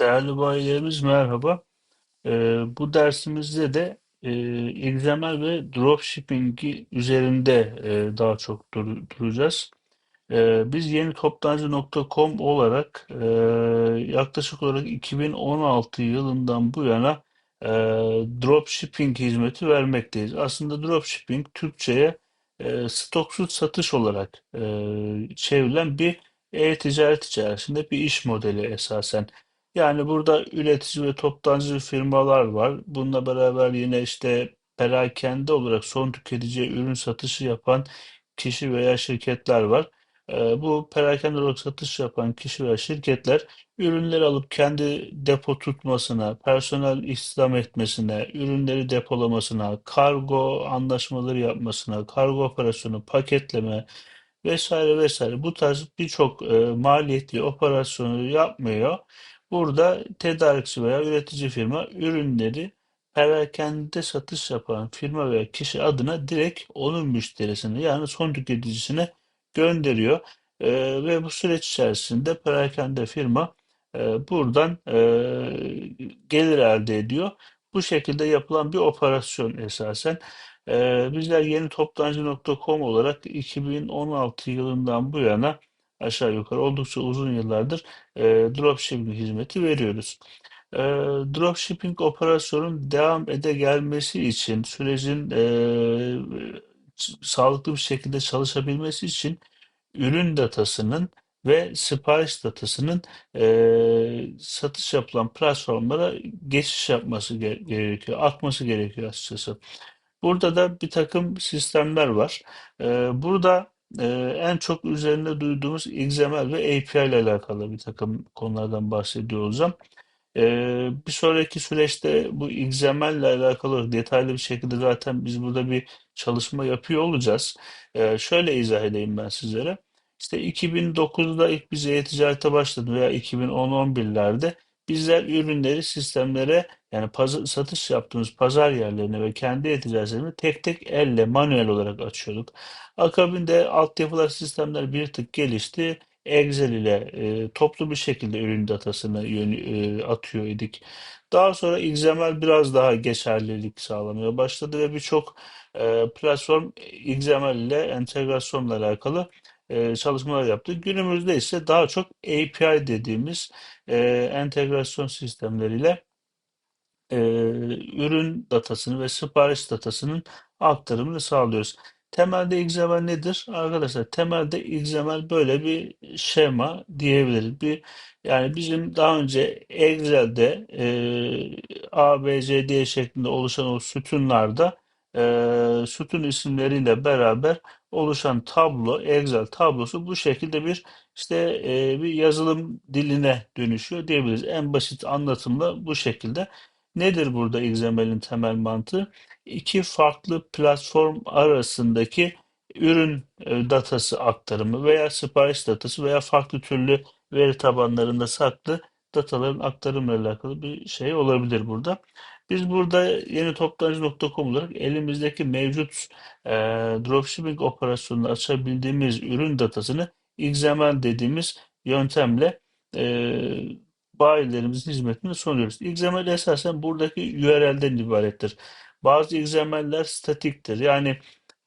Değerli bayilerimiz merhaba. Ee, bu dersimizde de e, XML ve dropshipping üzerinde e, daha çok dur- duracağız. Ee, biz yeni toptancı.com olarak e, yaklaşık olarak 2016 yılından bu yana e, dropshipping hizmeti vermekteyiz. Aslında dropshipping Türkçe'ye e, stoksuz satış olarak e, çevrilen bir e-ticaret içerisinde bir iş modeli esasen. Yani burada üretici ve toptancı firmalar var. Bununla beraber yine işte perakende olarak son tüketiciye ürün satışı yapan kişi veya şirketler var. Ee, bu perakende olarak satış yapan kişi veya şirketler ürünleri alıp kendi depo tutmasına, personel istihdam etmesine, ürünleri depolamasına, kargo anlaşmaları yapmasına, kargo operasyonu, paketleme vesaire vesaire bu tarz birçok e, maliyetli operasyonu yapmıyor. Burada tedarikçi veya üretici firma ürünleri perakende satış yapan firma veya kişi adına direkt onun müşterisine yani son tüketicisine gönderiyor. Ee, ve bu süreç içerisinde perakende firma e, buradan e, gelir elde ediyor. Bu şekilde yapılan bir operasyon esasen. Ee, bizler yeni toptancı.com olarak 2016 yılından bu yana aşağı yukarı oldukça uzun yıllardır e, dropshipping hizmeti veriyoruz. E, dropshipping operasyonun devam ede gelmesi için sürecin e, sağlıklı bir şekilde çalışabilmesi için ürün datasının ve sipariş datasının e, satış yapılan platformlara geçiş yapması ge- gerekiyor, akması gerekiyor açıkçası. Burada da bir takım sistemler var. E, burada e, en çok üzerinde duyduğumuz XML ve API ile alakalı bir takım konulardan bahsediyor olacağım. Ee, bir sonraki süreçte bu XML ile alakalı detaylı bir şekilde zaten biz burada bir çalışma yapıyor olacağız. Ee, şöyle izah edeyim ben sizlere. İşte 2009'da ilk biz e-ticarete başladı veya 2010-11'lerde bizler ürünleri sistemlere yani paz- satış yaptığımız pazar yerlerine ve kendi e-ticaretlerine tek tek elle manuel olarak açıyorduk. Akabinde altyapılar sistemler bir tık gelişti. Excel ile e, toplu bir şekilde ürün datasını yön- e, atıyor idik. Daha sonra XML biraz daha geçerlilik sağlamaya başladı ve birçok e, platform XML ile entegrasyonla alakalı e, çalışmalar yaptı. Günümüzde ise daha çok API dediğimiz e, entegrasyon sistemleriyle e, ürün datasını ve sipariş datasının aktarımını sağlıyoruz. Temelde XML nedir? Arkadaşlar temelde XML böyle bir şema diyebiliriz. Bir, yani bizim daha önce Excel'de e, A, B, C, D şeklinde oluşan o sütunlarda e, sütun isimleriyle beraber oluşan tablo, Excel tablosu bu şekilde bir işte e, bir yazılım diline dönüşüyor diyebiliriz. En basit anlatımla bu şekilde. Nedir burada XML'in temel mantığı? İki farklı platform arasındaki ürün e, datası aktarımı veya sipariş datası veya farklı türlü veri tabanlarında saklı dataların aktarımıyla alakalı bir şey olabilir burada. Biz burada yeni toptancı.com olarak elimizdeki mevcut e, dropshipping operasyonunu açabildiğimiz ürün datasını XML dediğimiz yöntemle e, bayilerimizin hizmetine sunuyoruz. XML esasen buradaki URL'den ibarettir. Bazı XML'ler statiktir. Yani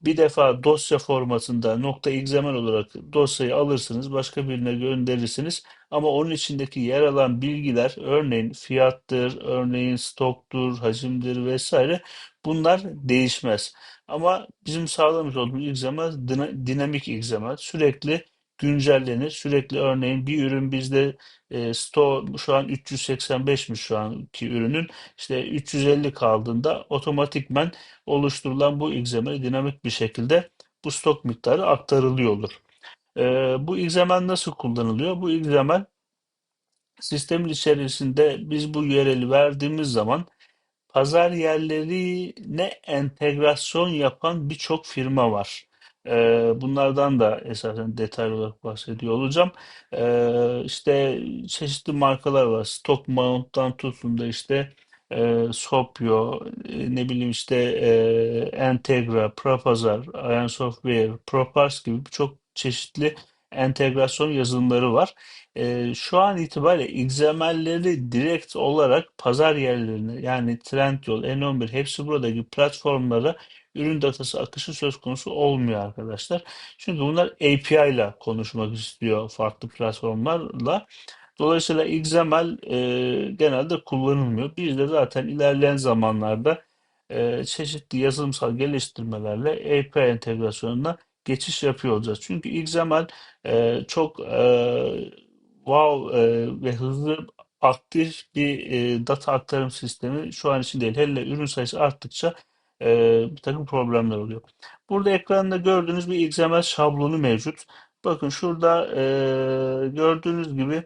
bir defa dosya formatında nokta .xml olarak dosyayı alırsınız, başka birine gönderirsiniz. Ama onun içindeki yer alan bilgiler, örneğin fiyattır, örneğin stoktur, hacimdir vesaire bunlar değişmez. Ama bizim sağlamış olduğumuz XML dina- dinamik XML sürekli güncellenir. Sürekli örneğin bir ürün bizde e, store şu an 385'miş şu anki ürünün. İşte 350 kaldığında otomatikmen oluşturulan bu XML dinamik bir şekilde bu stok miktarı aktarılıyor olur. E, bu XML nasıl kullanılıyor? Bu XML sistemin içerisinde biz bu URL'i verdiğimiz zaman pazar yerlerine entegrasyon yapan birçok firma var. Bunlardan da esasen detaylı olarak bahsediyor olacağım. İşte çeşitli markalar var. Stockmount'tan tutun da işte e, ne bileyim işte Entegra, Propazar, Ion Software, Propars gibi birçok çeşitli entegrasyon yazılımları var. E, şu an itibariyle XML'leri direkt olarak pazar yerlerine yani Trendyol, N11 hepsi buradaki platformlara ürün datası akışı söz konusu olmuyor arkadaşlar. Çünkü bunlar API ile konuşmak istiyor farklı platformlarla. Dolayısıyla XML e, genelde kullanılmıyor. Biz de zaten ilerleyen zamanlarda e, çeşitli yazılımsal geliştirmelerle API entegrasyonuna geçiş yapıyor olacağız. Çünkü XML e, çok e, wow e, ve hızlı aktif bir e, data aktarım sistemi şu an için değil. Hele ürün sayısı arttıkça e, bir takım problemler oluyor. Burada ekranda gördüğünüz bir XML şablonu mevcut. Bakın şurada e, gördüğünüz gibi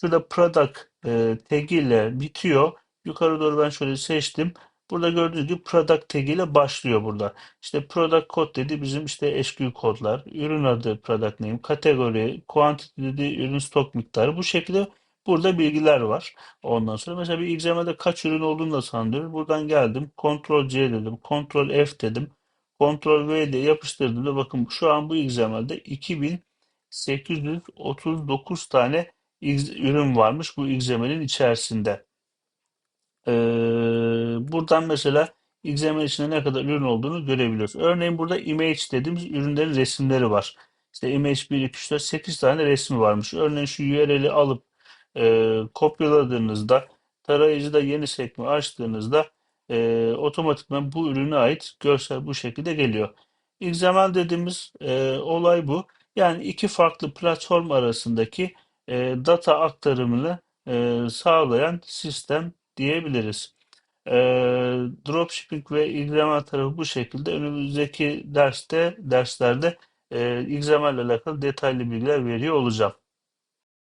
şurada product e, tag ile bitiyor. Yukarı doğru ben şöyle seçtim. Burada gördüğünüz gibi product tag ile başlıyor burada. İşte product code dedi bizim işte SQL kodlar. Ürün adı product name, kategori, quantity dedi ürün stok miktarı. Bu şekilde burada bilgiler var. Ondan sonra mesela bir XML'de kaç ürün olduğunu da sanıyorum. Buradan geldim. Ctrl C dedim. Ctrl F dedim. Ctrl V de yapıştırdım da bakın şu an bu XML'de 2839 tane ürün varmış bu XML'in içerisinde. Ee, buradan mesela XML içinde ne kadar ürün olduğunu görebiliyoruz. Örneğin burada image dediğimiz ürünlerin resimleri var. İşte image 1, 2, 3, 4, 8 tane resmi varmış. Örneğin şu URL'i alıp e, kopyaladığınızda tarayıcıda yeni sekme açtığınızda e, otomatikman bu ürüne ait görsel bu şekilde geliyor. XML dediğimiz e, olay bu. Yani iki farklı platform arasındaki e, data aktarımını e, sağlayan sistem diyebiliriz. E, dropshipping ve XML tarafı bu şekilde. Önümüzdeki derste derslerde e, XML ile alakalı detaylı bilgiler veriyor olacağım.